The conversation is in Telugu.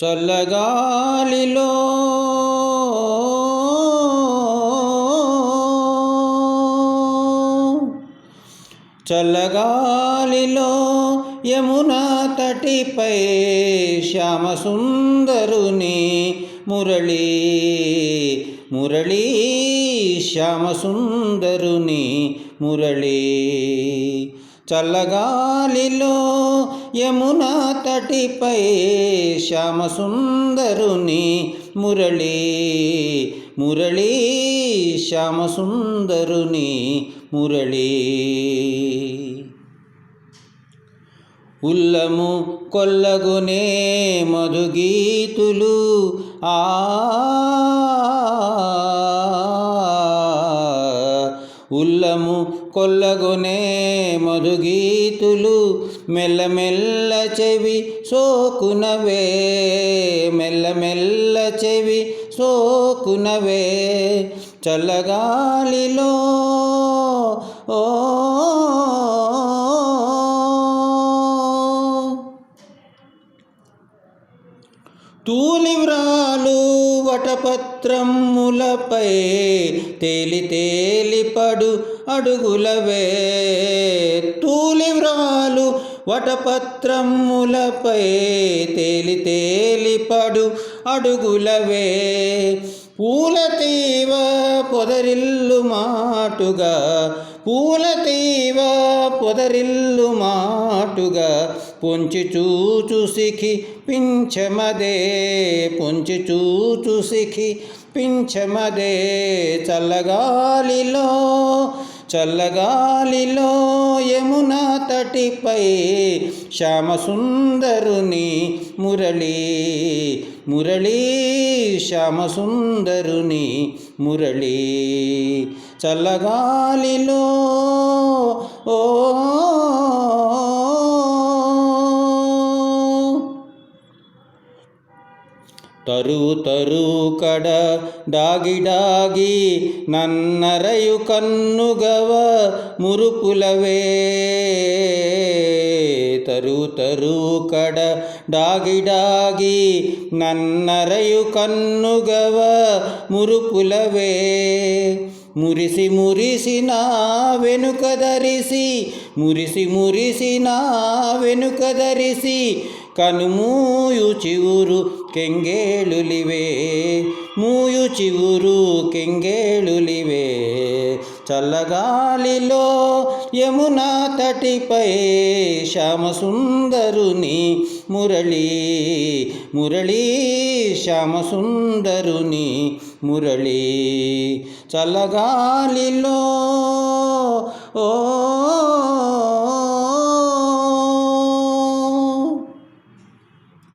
చల్లగాలిలో చల్లగాలిలో యమునా తటిపై శ్యామసుందరుని మురళీ మురళీ శ్యామసుందరుని మురళీ. చల్లగాలిలో యమునా తటిపై శ్యామసుందరుని మురళీ మురళీ శ్యామసుందరుని మురళీ. ఉల్లము కొల్లగునే మధుగీతులు ఆ మనము కొల్లగొనే మధుగీతులు మెల్లమెల్ల చెవి సోకునవే మెల్లమెల్ల చెవి సోకునవే. చల్లగాలిలో ఓ తూలివ్రాలు వటపత్రములపై తేలి తేలిపడు అడుగులవే. తూలివ్రాలు వటపత్రములపై తేలి తేలిపడు అడుగులవే. పూలతీవ పొదరిల్లు మాటుగా పూలతీవ పొదరిల్లు మాటుగా పొంచి చూచు సిఖి పింఛమదే పొంచి చూచు సిఖి పింఛమదే చల్లగాలిలో చల్లగాలిలో యమునా తటిపై శ్యామసుందరుని మురళీ మురళీ శ్యామసుందరుని మురళీ. చల్లగాలిలో ఓ ತರು ತರು ಕಡ ಡಾಗಿ ಡಾಗಿ ಕನ್ನುಗವ ಮುರುಪುಲವೇ ತರು ತರು ಕಡ ಡಾಗಿ ಡಾಗಿ ಕನ್ನುಗವ ಮುರುಪುಲವೇ ಮುರಿಸಿ ಮುರಿಸಿ ನಾ ಧರಿಸಿ, ಮುರಿಸಿ ಮುರಿಸಿ ನಾ ಧರಿಸಿ కనుమూయు చివురు కెంగేళులివే మూయు చివురు కెంగేళులివే చల్లగాలిలో యమునా తటిపై శ్యామసుందరుని మురళి మురళి శ్యామసుందరుని మురళి. చల్లగాలిలో ఓ